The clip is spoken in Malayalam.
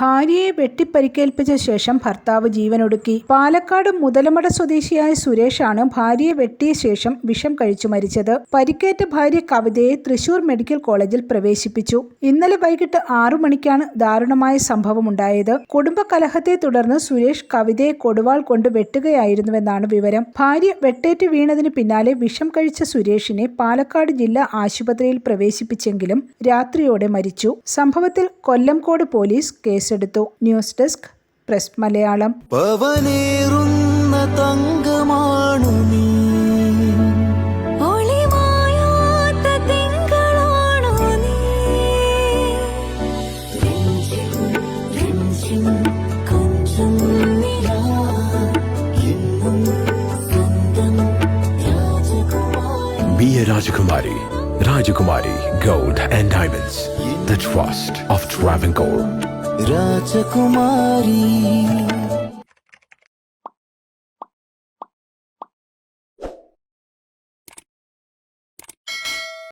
ഭാര്യയെ വെട്ടിപ്പരിക്കേൽപ്പിച്ച ശേഷം ഭർത്താവ് ജീവനൊടുക്കി. പാലക്കാട് മുതലമട സ്വദേശിയായ സുരേഷാണ് ഭാര്യയെ വെട്ടിയ ശേഷം വിഷം കഴിച്ചു മരിച്ചത്. പരിക്കേറ്റ ഭാര്യ കവിതയെ തൃശൂർ മെഡിക്കൽ കോളേജിൽ പ്രവേശിപ്പിച്ചു. ഇന്നലെ വൈകിട്ട് ആറു മണിക്കാണ് ദാരുണമായ സംഭവമുണ്ടായത്. കുടുംബകലഹത്തെ തുടർന്ന് സുരേഷ് കവിതയെ കൊടുവാൾ കൊണ്ട് വെട്ടുകയായിരുന്നുവെന്നാണ് വിവരം. ഭാര്യ വെട്ടേറ്റ് വീണതിന് പിന്നാലെ വിഷം കഴിച്ച സുരേഷിനെ പാലക്കാട് ജില്ലാ ആശുപത്രിയിൽ പ്രവേശിപ്പിച്ചെങ്കിലും രാത്രിയോടെ മരിച്ചു. സംഭവത്തിൽ കൊല്ലംകോട് പോലീസ് കേസെടുത്തു ന്യൂസ് ഡെസ്ക് പ്രസ് മലയാളം തങ്കമാണു നീ a Rajakumari. Rajakumari Gold and Diamonds. The trust of Travancore. Rajakumari.